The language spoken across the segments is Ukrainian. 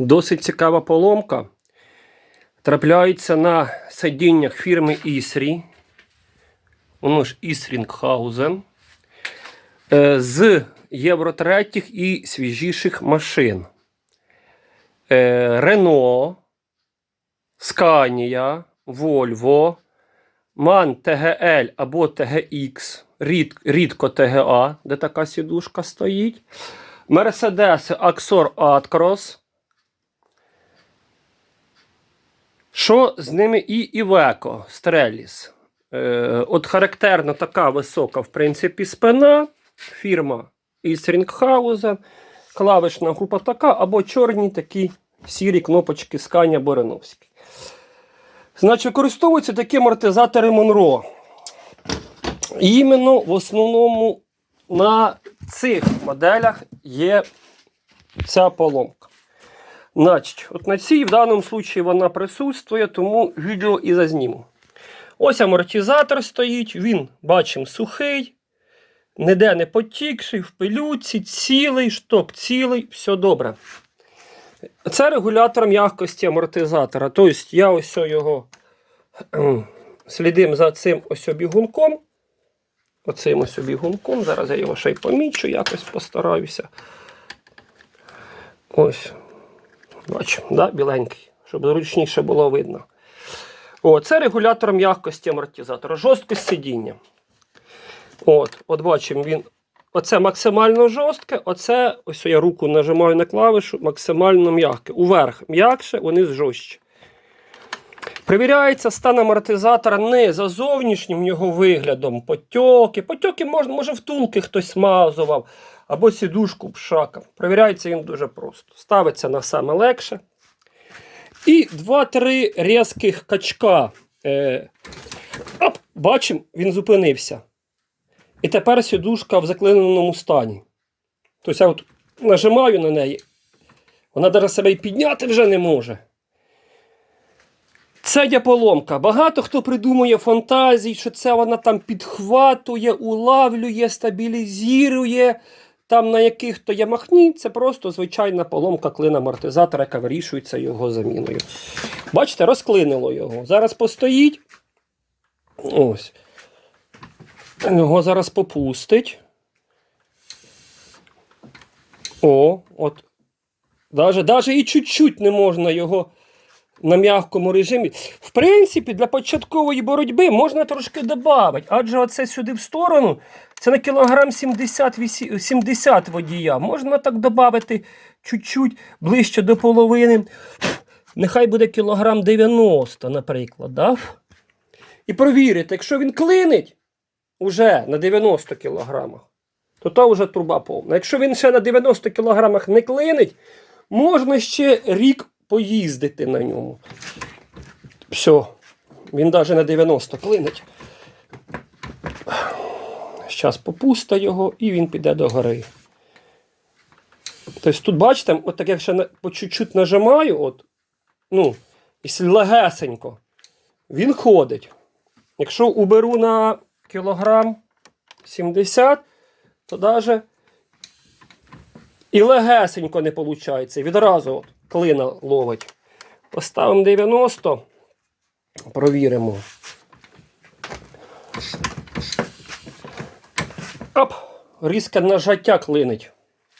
Досить цікава поломка. Трапляється на сидіннях фірми Ісрі. Воно ж Ісрінгхаузен. Е, З Євро 3 і свіжіших машин. Е, Рено, Сканія, Volvo, MAN TGL або рід, рідко TGA, де така сідушка стоїть. Мерседеси Аксор Аткрос. Що з ними і Івеко Стреліс. Е, от характерна така висока, в принципі, спина. Фірма Ісрінгхаузен. Клавишна група така, або чорні такі сірі кнопочки Скання Бореновський. Значить, використовуються такі амортизатори Монро. Іменно в основному на цих моделях є ця поломка. Значить, от на цій в даному случаї вона присутствує, тому відео і зазніму. Ось амортизатор стоїть, він, бачимо, сухий, ніде не потікший, в пилюці, цілий, шток цілий, все добре. Це регулятор м'якості амортизатора. Тобто я ось його слідим за цим ось бігунком. Оцим ось бігунком. Зараз я його ще й помічу, якось постараюся. Ось. Бачимо, да? біленький, щоб зручніше було видно. О, це регулятор м'якості амортизатора, жорсткість сидіння. От, от бачимо, він. Оце максимально жорстке, оце ось я руку нажимаю на клавішу, максимально м'яке. Уверх м'якше, вниз жорстче. Перевіряється стан амортизатора не за зовнішнім його виглядом, потьоки. Потьоки можна, може втулки хтось смазував, або сідушку пшакав. Перевіряється він дуже просто. Ставиться на саме легше. І 2-3 різких качка. Е, оп, бачимо, він зупинився. І тепер сідушка в заклиненому стані. Тобто я от нажимаю на неї, вона навіть себе і підняти вже не може. Це поломка. Багато хто придумує фантазії, що це вона там підхватує, улавлює, стабілізує, там на яких то є махні. Це просто звичайна поломка клина амортизатора, яка вирішується його заміною. Бачите, розклинило його. Зараз постоїть. Ось. Його зараз попустить. О, от. Даже, даже і чуть-чуть не можна його на м'якому режимі. В принципі, для початкової боротьби можна трошки додати, адже оце сюди в сторону, це на кілограм 70, 70 водія. Можна так додати чуть-чуть ближче до половини. Нехай буде кілограм 90, наприклад. Да? І провірити, якщо він клинить уже на 90 кілограмах, то то вже труба повна. Якщо він ще на 90 кілограмах не клинить, можна ще рік поїздити на ньому. Все, він навіть на 90 клинить. Зараз попуста його і він піде до гори. Тобто тут, бачите, от так як ще по чуть-чуть нажимаю, от, ну, якщо легесенько, він ходить. Якщо уберу на кілограм 70, то навіть і легесенько не виходить. Відразу от клина ловить. Поставимо 90, провіримо. Оп, різке нажаття клинить.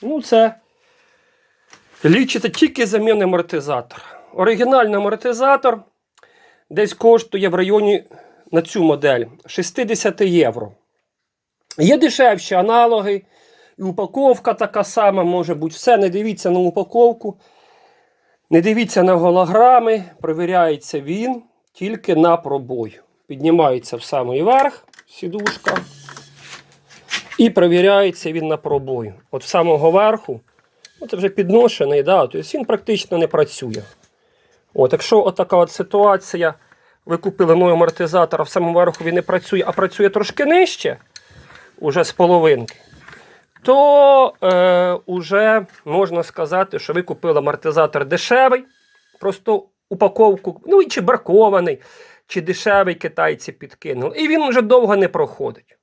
Ну, це лічите тільки заміни амортизатора. Оригінальний амортизатор десь коштує в районі на цю модель 60 євро. Є дешевші аналоги, і упаковка така сама, може бути все. Не дивіться на упаковку, не дивіться на голограми, провіряється він тільки на пробой. Піднімається в самий верх сідушка. І провіряється він на пробой. От з самого верху, ну, це вже підношений, да, тобто він практично не працює. От, якщо от така от ситуація, ви купили новий амортизатор, а в самому верху він не працює, а працює трошки нижче, уже з половинки, то е, уже можна сказати, що ви купили амортизатор дешевий, просто упаковку, ну і чи бракований, чи дешевий китайці підкинули. І він вже довго не проходить.